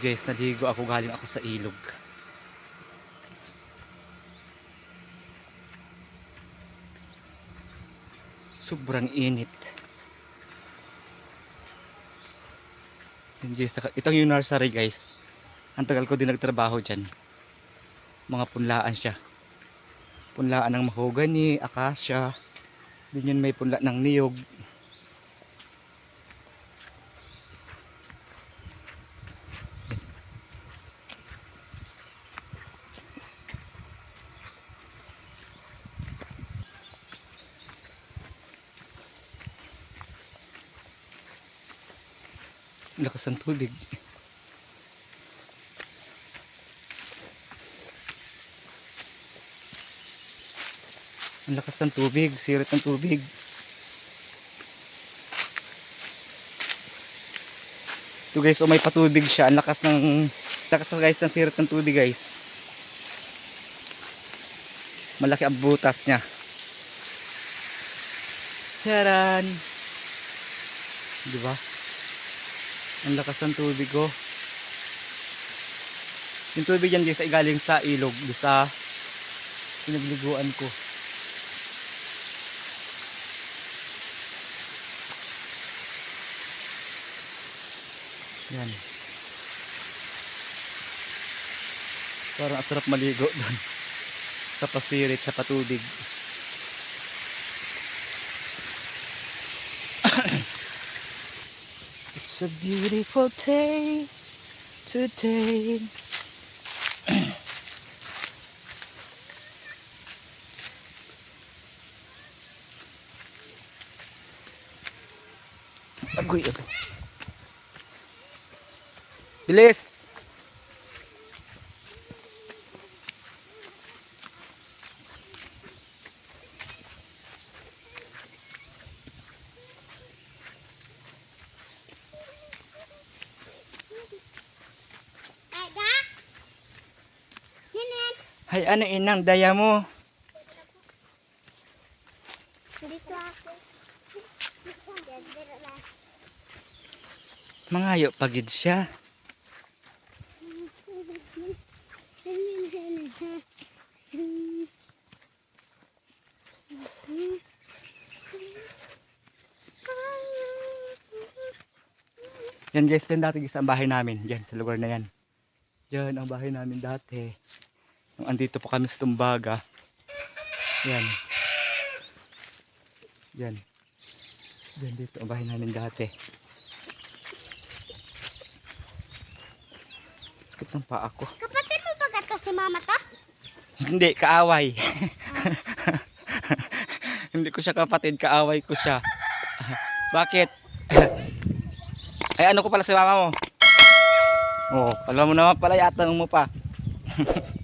guys, naligo ako galing ako sa ilog. Sobrang init. Yun guys, naka- ito yung nursery guys. Ang tagal ko din nagtrabaho dyan. Mga punlaan siya. Punlaan ng mahogany, akasya. Din yun may punla ng niyog. Lakas ng tubig. Ang lakas ng tubig, sirit ng tubig. Ito guys, oh, may patubig siya. Ang lakas ng lakas na guys ng sirit ng tubig guys. Malaki ang butas niya. Charan! Di ba? Ang lakas ng tubig ko. Yung tubig yan guys ay galing sa ilog. Sa pinagliguan ko. Yan. Parang ang sarap maligo doon. Sa pasirit, sa patubig. It's a beautiful day today. agoy, agoy. Bilis! Hay, ano inang daya mo? dito ako. Mangayo pagid siya. Yan guys, yan dati guys ang bahay namin. Yan, sa lugar na yan. Yan ang bahay namin dati. Nung andito po kami sa Tumbaga. Yan. Yan. Yan dito ang bahay namin dati. Sakit ng paa ko. Kapatid mo ba to si mama to? Hindi, kaaway. Hindi ko siya kapatid, kaaway ko siya. Bakit? Ay, ano ko pala si mama mo? Oh, alam mo naman pala, yatanong mo pa.